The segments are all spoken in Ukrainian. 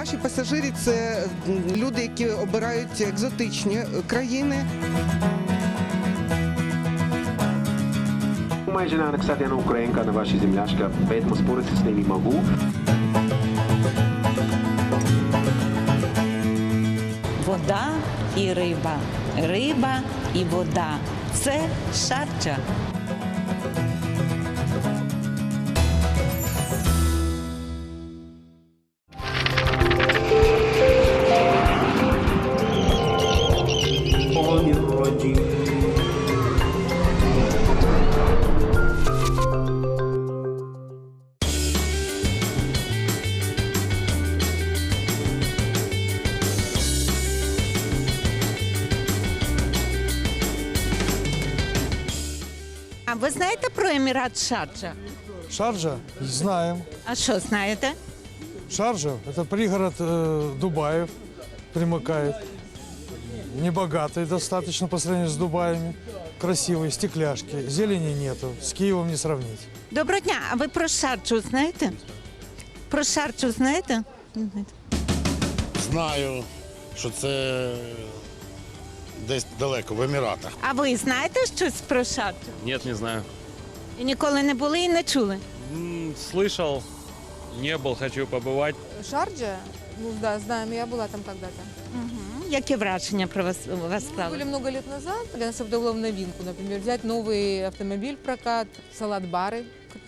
Наші пасажири це люди, які обирають екзотичні країни. Майже на кстати, українка на ваша земляшка, поэтому спорити з ними могу. Вода і риба. Риба і вода. Це шарча. ви знаєте про Емірат Шарджа? Шарджа? Знаем. А що знаєте? Шарджа – это пригород э, Дубаев, примыкает. Небогатый достаточно по сравнению с Дубаями. Красивые, стекляшки, зелени нету, с Киевом не сравнить. Доброго дня, а ви про Шарджу знаєте? Про Шарджу знаєте? Знаю, що це десь далеко, в Еміратах. А ви знаєте щось про Шарджу? Нет, не знаю. І ніколи не були і не чули. М, Слышал, не был, хочу побывать. Шарджа? Ну да, знаем, я была там когда-то. Які враження про вас у вас Мы склали? были много лет назад, для нас это было в новинку, например, взять новый автомобиль в прокат, салат-бары, как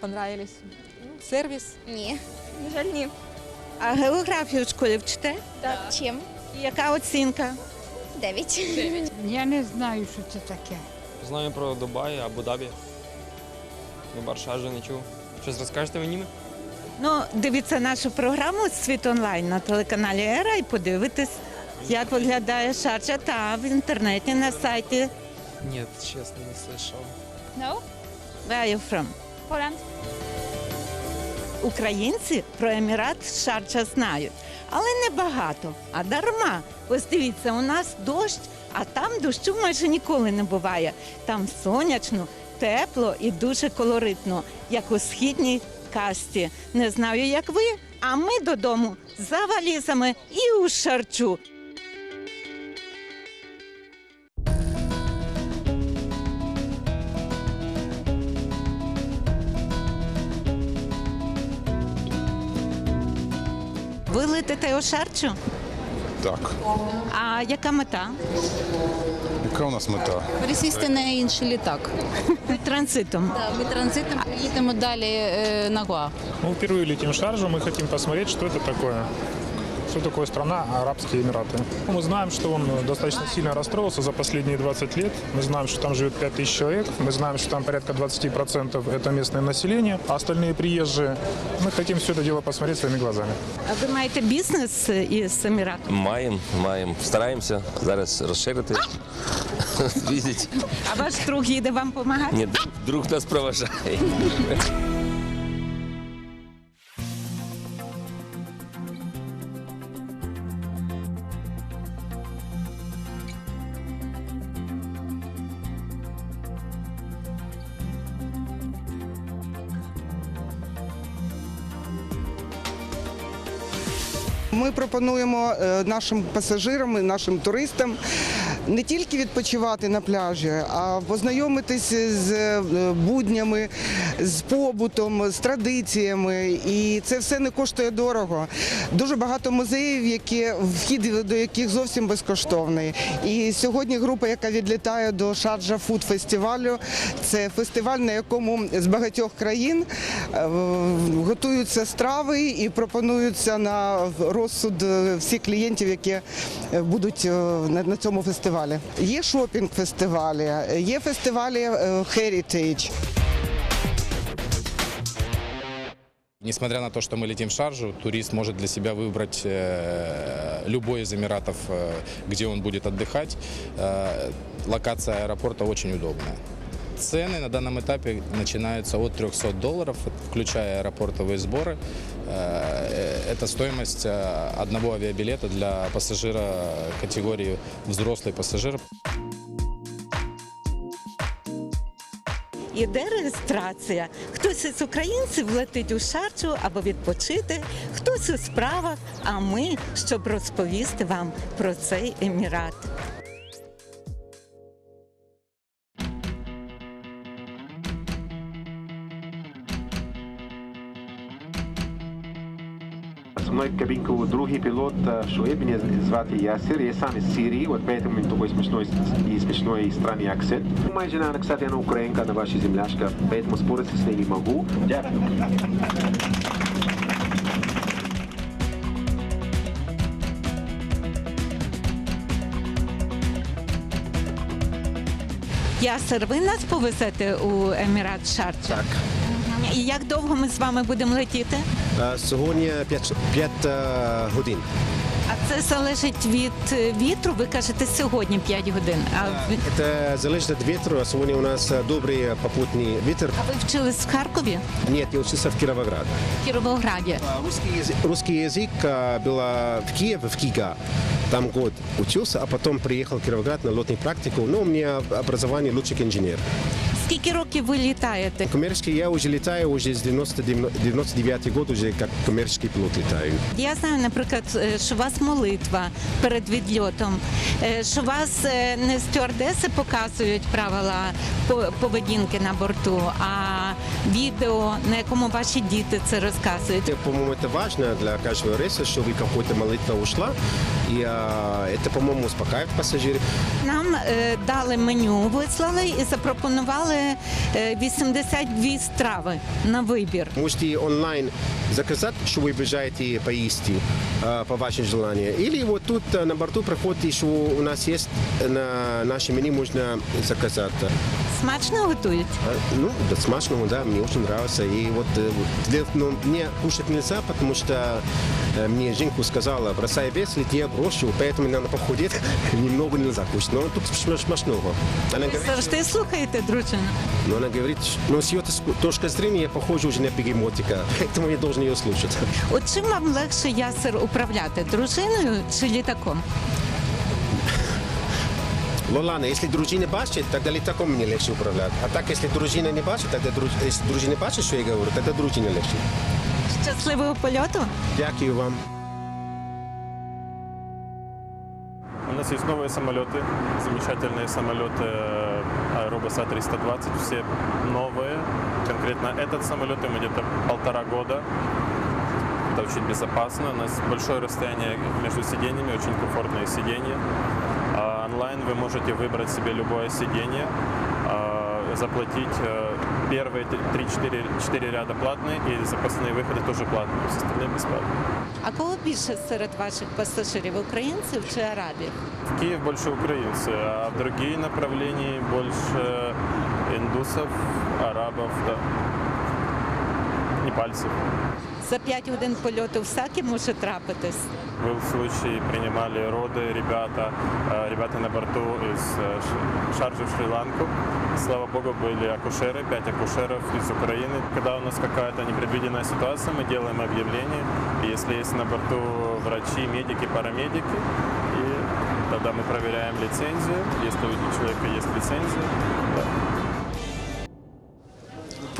понравились, Ну, сервис. Ні, на жаль, ні. А географію в школі вчите? Так. Чим? І яка оцінка? Дев'ять. Я не знаю, що це таке. Знаю про Дубай, Абу-Дабі. Дубар Шарджа не чув. Щось розкажете мені? Ну, дивіться нашу програму Світ онлайн на телеканалі Ера і подивитись, як виглядає Шарджа та в інтернеті на сайті Ні, чесно, не слышав. No? Where are you from? Poland. Українці про Емірат Шарджа знають, але не багато, а дарма. Ось дивіться, у нас дощ, а там дощу майже ніколи не буває. Там сонячно, тепло і дуже колоритно, як у східній касті. Не знаю, як ви, а ми додому за валізами і у шарчу. Ви летите у шарчу? Так. А яка мета? Яка у нас мета? Пересісти на інший літак. Транзитом. Так, ми транзитом їдемо далі е, на Гоа. Мы впервые летим в Шаржу, мы хотим посмотреть, что это такое. Что такое страна Арабские Эмираты? Ну, Мы знаем, что он достаточно сильно расстроился за последние 20 лет. Мы знаем, что там живет 5000 человек. Мы знаем, что там порядка 20% это местное население, а остальные приезжие. Мы хотим все это дело посмотреть своими глазами. А ви маєте бізнес із Еміратом? Маємо, маємо. Стараємося зараз розширити. Візить. А ваш друг їде вам допомагати? Ні, друг нас проважає. Пропонуємо е, нашим пасажирам нашим туристам не тільки відпочивати на пляжі, а познайомитись з е, буднями, з побутом, з традиціями. І це все не коштує дорого. Дуже багато музеїв, які вхід до яких зовсім безкоштовний. І сьогодні група, яка відлітає до Шарджа Фуд фестивалю, це фестиваль, на якому з багатьох країн е, готуються страви і пропонуються на розсуд е, всіх клієнтів, які будуть на цьому фестивалі Є шопінг-фестивалі, є фестивалі е, Heritage. Несмотря на то, что мы летим в Шаржу, турист может для себя выбрать э, любой из Эмиратов, э, где он будет отдыхать. Э, локация аэропорта очень удобная. Цены на данном этапе начинаются от 300 долларов, включая аэропортовые сборы. Э, Это стоимость э, одного авиабилета для пассажира категории взрослый пассажир. іде реєстрація. Хтось із українців летить у Шарджу або відпочити, хтось у справах. А ми, щоб розповісти вам про цей емірат. Со мною в кабінку другий пілот мене звати Ясир, я сам із Сирії, от поэтому він такой смішной і смішной странний акцент. Моя жена, кстати, она украинка, она ваша земляшка, поэтому спориться с ней не могу. Дякую. Ясер, ви нас повезете у Емірат Шарджа? Так. І як довго ми з вами будемо летіти? Е, Сьогодні 5, годин. А це залежить від е, вітру. Ви кажете сьогодні 5 годин. А, ви- Це залежить від вітру. Сьогодні у нас е, добрий попутний вітер. а ви вчились в Харкові? Ні, я вчився в Кіровограді. В Кіровограді. Русский язык, русский язык э, был э, в Киеве, в КИГА. Там год учился, а потом приехал в Кировоград на летную практику. Ну, у меня образование лучший инженер. Скільки років ви літаєте? Коммерческий я уже летаю, уже с 99 год уже как коммерческий пилот летаю. Я знаю, наприклад, е, що у вас молитва перед відльотом, е, що вас е, не стюардеси показують правила по- поведінки на борту, а відео, на якому ваші діти це розказують. Это, по-моему, это важно для каждого рейса, чтобы какая-то молитва ушла. И а, это, по-моему, успокаивает пассажиров. Нам е, дали меню, вислали і запропонували е, 82 страви на вибір. Можете онлайн заказать, что вы бежаете поесть по вашему желанию. Или вот тут на борту проходит, что у нас есть на нашем меню можно заказать. Смачно готують. Ну, да, смачного, да, мне очень нравится. И вот для- но мне кушать нельзя, потому что мне Женьку сказала, бросай вес, лети, я брошу, поэтому надо похудеть, немного нельзя кушать. Но тут смеш- смешного. Она Ви говорит, завжди слухаєте, дружину. но она говорит, ну, с ее тос- точки зрения я похож уже на бегемотика, поэтому я должен ее слушать. От чим вам легше ясер управляти дружиною чи літаком? Ну ладно, если дружина бачит, тогда летаком мне легче управлять. А так, если дружина не бачит, тогда друж- если дружина бачит, что я говорю, тогда дружина легче. Щасливого польоту! Дякую вам. У нас есть новые самолеты, замечательные самолеты э, Aerobus A320, все новые. Конкретно этот самолет ему где-то полтора года. Это очень безопасно. У нас большое расстояние между сиденьями, очень комфортные сиденья. А онлайн вы можете выбрать себе любое сиденье, а, заплатить э, первые 3-4 ряда платные и запасные выходы тоже платные, все остальные бесплатные. А кого більше серед ваших пасажирів українців чи арабів? В Киев больше украинцы, а в другие направления больше индусов, арабов, да. непальцев. За 5 годин польоту всяке може трапитись. Был случай, принимали роды ребята, э, ребята на борту из э, Ш- Шарджи в Шри-Ланку. Слава богу, были акушеры, пять акушеров из Украины. Когда у нас какая-то непредвиденная ситуация, мы делаем объявление. И если есть на борту врачи, медики, парамедики, и тогда мы проверяем лицензию. Если у человека есть лицензия, да.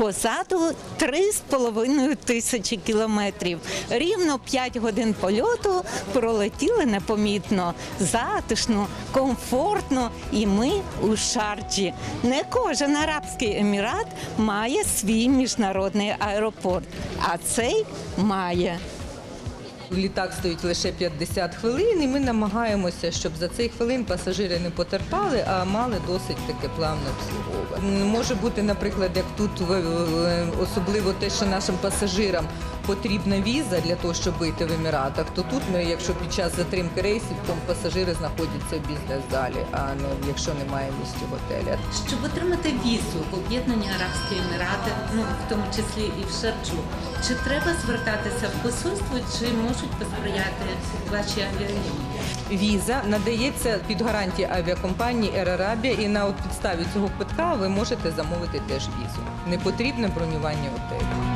Позаду 3,5 тисячі кілометрів. Рівно 5 годин польоту пролетіли непомітно, затишно, комфортно. І ми у Шарджі. Не кожен арабський емірат має свій міжнародний аеропорт, а цей має. Літак стоїть лише 50 хвилин, і ми намагаємося, щоб за цей хвилин пасажири не потерпали, а мали досить таке плавне обслуговування. Може бути, наприклад, як тут особливо те, що нашим пасажирам потрібна віза для того, щоб вийти в Еміратах, то тут якщо під час затримки рейсів, то пасажири знаходяться в бізнес-залі, а не якщо немає місць у готелі. Щоб отримати візу в Об'єднані Арабські Емірати, ну в тому числі і в Шарджу, чи треба звертатися в посольство, чи можуть посприяти ваші авіалінії? Віза надається під гарантії авіакомпанії Air Arabia, і на от підставі цього квитка ви можете замовити теж візу. Не потрібне бронювання готелю.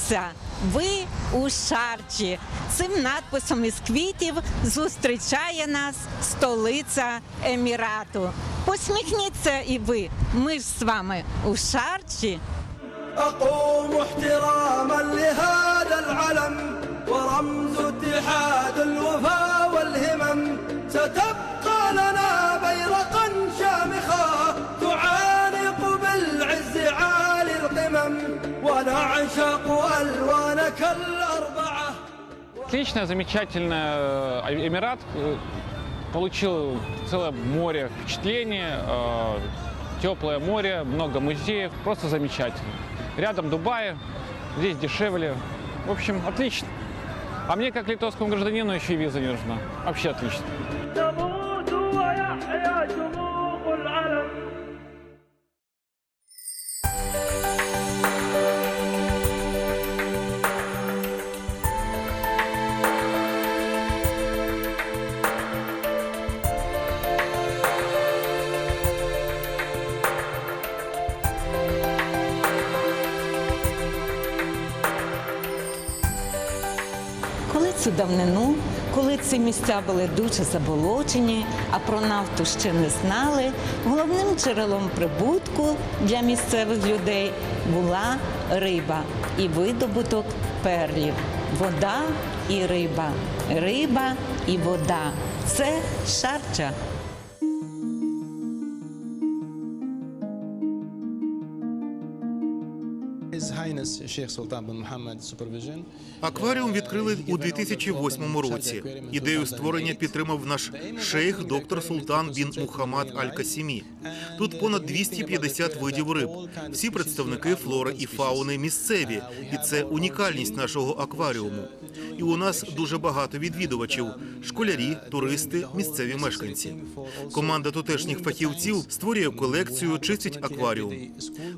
Подивіться, ви у Шарчі. Цим надписом із квітів зустрічає нас столиця Емірату. Посміхніться і ви. Ми ж з вами у Шарчі. أقوم احتراما لهذا العلم ورمز اتحاد الوفا والهمم ستبقى لنا بيرقا شامخا ونعشق ألوانك الأربعة Отлично, замечательно. Э, Эмират э, получил целое море впечатлений, э, теплое море, много музеев, просто замечательно. Рядом Дубай, здесь дешевле. В общем, отлично. А мне, как литовскому гражданину, еще и виза не нужна. Вообще отлично. Цю давнину, коли ці місця були дуже заболочені, а про нафту ще не знали, головним джерелом прибутку для місцевих людей була риба і видобуток перлів. Вода і риба, риба і вода. Це шарча. Акваріум відкрили у 2008 році. Ідею створення підтримав наш шейх доктор Султан бін Мухаммад Аль-Касімі. Тут понад 250 видів риб. Всі представники флори і фауни місцеві, і це унікальність нашого акваріуму. І у нас дуже багато відвідувачів: школярі, туристи, місцеві мешканці. Команда тутешніх фахівців створює колекцію, чистить акваріум.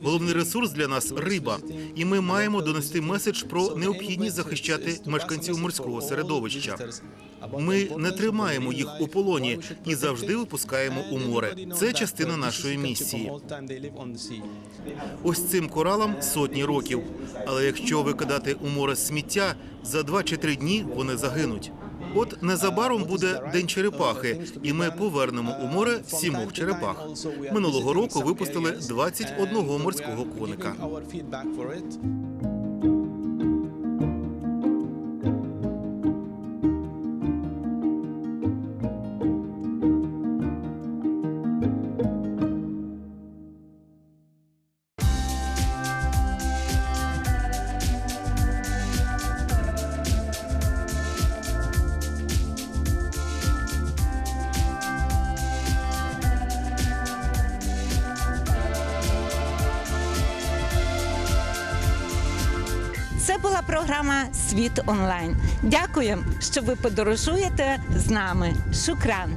Головний ресурс для нас риба, і ми маємо донести меседж про необхідність захищати мешканців морського середовища. Ми не тримаємо їх у полоні і завжди випускаємо у море. Це частина нашої місії. Ось цим коралам сотні років. Але якщо викидати у море сміття, за два чи три дні вони загинуть. От незабаром буде день черепахи, і ми повернемо у море сімох черепах. Минулого року випустили 21 морського коника. Це була програма Світ онлайн. Дякуємо, що ви подорожуєте з нами. Шукран.